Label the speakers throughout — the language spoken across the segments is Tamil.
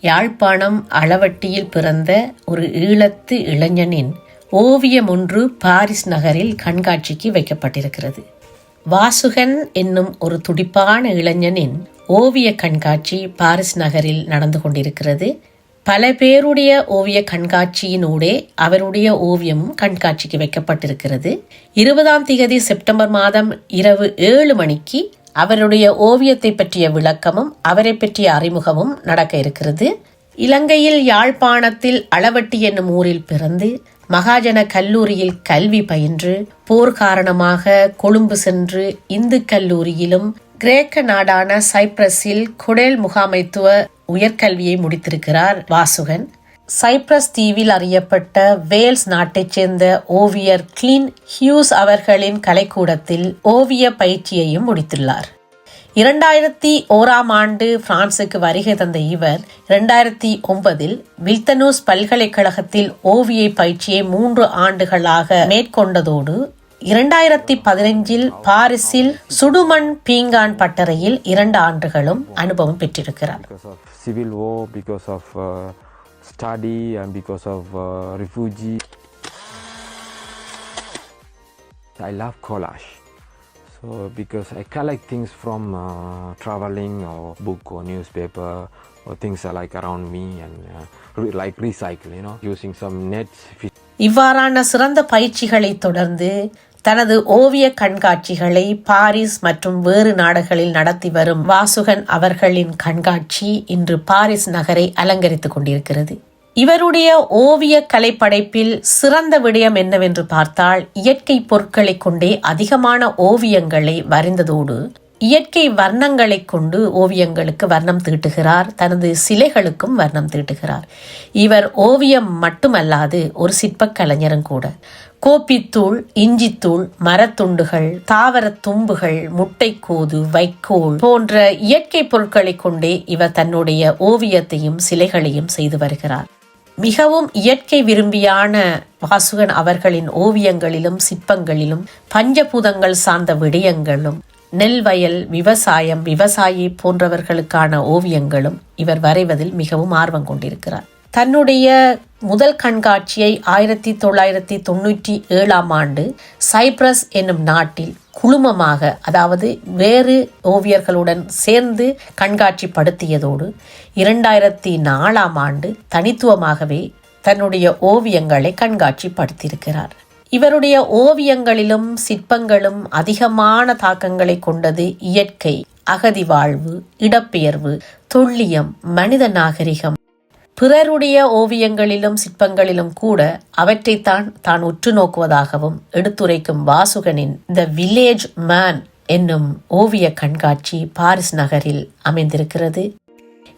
Speaker 1: யாழ்ப்பாணம் அளவட்டியில் பிறந்த ஒரு ஈழத்து இளைஞனின் ஓவியம் ஒன்று பாரிஸ் நகரில் கண்காட்சிக்கு வைக்கப்பட்டிருக்கிறது. வாசுகன் என்னும் ஒரு துடிப்பான இளைஞனின் ஓவிய கண்காட்சி பாரிஸ் நகரில் நடந்து கொண்டிருக்கிறது. பல பேருடைய ஓவிய கண்காட்சியினூடே அவருடைய ஓவியமும் கண்காட்சிக்கு வைக்கப்பட்டிருக்கிறது. இருபதாம் தேதி செப்டம்பர் மாதம் இரவு ஏழு மணிக்கு அவருடைய ஓவியத்தை பற்றிய விளக்கமும் அவரை பற்றிய அறிமுகமும் நடக்க இருக்கிறது. இலங்கையில் யாழ்ப்பாணத்தில் அளவட்டி என்னும் ஊரில் பிறந்து மகாஜன கல்லூரியில் கல்வி பயின்று போர் காரணமாக கொழும்பு சென்று இந்து கல்லூரியிலும் கிரேக்க நாடான சைப்ரஸில் குடேல் முகாமைத்துவ உயர்கல்வியை முடித்திருக்கிறார் வாசுகன். சைப்ரஸ் தீவில் அறியப்பட்ட வேல்ஸ் நாட்டைச் சேர்ந்த ஓவியர் கிளீன் ஹியூஸ் அவர்களின் கலைக்கூடத்தில் ஓவிய பயிற்சியையும் முடித்துள்ளார். இரண்டாயிரத்தி ஓராம் ஆண்டு பிரான்சுக்கு வருகை தந்த இவர் இரண்டாயிரத்தி ஒன்பதில் வில்தனூஸ் பல்கலைக்கழகத்தில் ஓவிய பயிற்சியை மூன்று ஆண்டுகளாக மேற்கொண்டதோடு இரண்டாயிரத்தி பதினைஞ்சில் பாரிஸில் சுடுமண் பீங்கான் பட்டறையில் இரண்டு ஆண்டுகளும் அனுபவம் பெற்றிருக்கிறார்.
Speaker 2: because of civil war, because of uh, study, and because of uh, refugee. I love collage. So because I collect things from uh, traveling or book or newspaper or things are like around me and uh, re- like recycle, you know, using some nets, fish
Speaker 1: இவ்வாறான சிறந்த பயிற்சிகளை தொடர்ந்து தனது ஓவிய கண்காட்சிகளை பாரிஸ் மற்றும் வேறு நாடுகளில் நடத்தி வரும் வாசுகன் அவர்களின் கண்காட்சி இன்று பாரிஸ் நகரை அலங்கரித்துக் கொண்டிருக்கிறது. இவருடைய ஓவிய கலைப்படைப்பில் சிறந்த விடயம் என்னவென்று பார்த்தால் இயற்கை பொருட்களை கொண்டே அதிகமான ஓவியங்களை வரைந்ததோடு இயற்கை வர்ணங்களை கொண்டு ஓவியங்களுக்கு வர்ணம் தீட்டுகிறார் தனது சிலைகளுக்கும் வர்ணம் தீட்டுகிறார். இவர் ஓவியம் மட்டுமல்லாது ஒரு சிற்பக் கலைஞரும் கூட. கோப்பித்தூள் இஞ்சித்தூள் மரத்துண்டுகள் தாவரத் தும்புகள் முட்டைக்கோது வைக்கோல் போன்ற இயற்கை பொருட்களை கொண்டே இவர் தன்னுடைய ஓவியத்தையும் சிலைகளையும் செய்து வருகிறார். மிகவும் இயற்கை விரும்பியான வாசுகன் அவர்களின் ஓவியங்களிலும் சிற்பங்களிலும் பஞ்சபூதங்கள் சார்ந்த விடயங்களும் நெல் வயல் விவசாயம் விவசாயி போன்றவர்களுக்கான ஓவியங்களும் இவர் வரைவதில் மிகவும் ஆர்வம் கொண்டிருக்கிறார். தன்னுடைய முதல் கண்காட்சியை ஆயிரத்தி தொள்ளாயிரத்தி தொண்ணூற்றி ஏழாம் ஆண்டு சைப்ரஸ் என்னும் நாட்டில் குழுமமாக அதாவது வேறு ஓவியர்களுடன் சேர்ந்து கண்காட்சிப்படுத்தியதோடு இரண்டாயிரத்தி நாலாம் ஆண்டு தனித்துவமாகவே தன்னுடைய ஓவியங்களை கண்காட்சிப்படுத்தியிருக்கிறார். இவருடைய ஓவியங்களிலும் சிற்பங்களும் அதிகமான தாக்கங்களை கொண்டது இயற்கை அகதி வாழ்வு இடப்பெயர்வு தொல்லியம் மனித நாகரிகம் பிறருடைய ஓவியங்களிலும் சிற்பங்களிலும் கூட அவற்றைத்தான் தான் உற்று நோக்குவதாகவும் எடுத்துரைக்கும் வாசுகனின் த வில்லேஜ் மேன் என்னும் ஓவிய கண்காட்சி பாரிஸ் நகரில் அமைந்திருக்கிறது.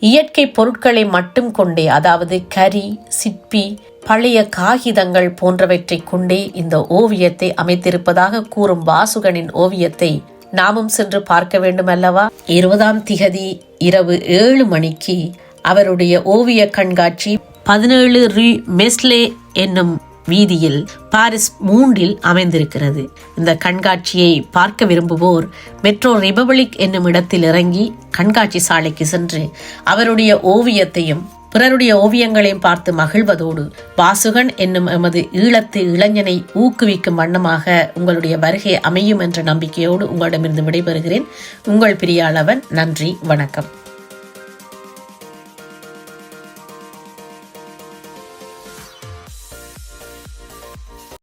Speaker 1: இயற்கை பொருட்களை மட்டும் கொண்டே அதாவது கரி சிற்பி பழைய காகிதங்கள் போன்றவற்றை கொண்டே இந்த ஓவியத்தை அமைத்திருப்பதாக கூறும் வாசுகனின் ஓவியத்தை நாமும் சென்று பார்க்க வேண்டும் அல்லவா இருபதாம் திகதி இரவு ஏழு மணிக்கு அவருடைய ஓவிய கண்காட்சி பதினேழு ரி மெஸ்லே என்னும் வீதியில் பாரிஸ் மூன்றில் அமைந்திருக்கிறது. இந்த கண்காட்சியை பார்க்க விரும்புவோர் மெட்ரோ ரிபப்ளிக் என்னும் இடத்தில் இறங்கி கண்காட்சி சாலைக்கு சென்று அவருடைய ஓவியத்தையும் பிறருடைய ஓவியங்களையும் பார்த்து மகிழ்வதோடு வாசுகன் என்னும் எமது ஈழத்து இளைஞனை ஊக்குவிக்கும் வண்ணமாக உங்களுடைய வருகை அமையும் என்ற நம்பிக்கையோடு உங்களிடமிருந்து விடைபெறுகிறேன். உங்கள் பிரியாளவன் நன்றி வணக்கம்.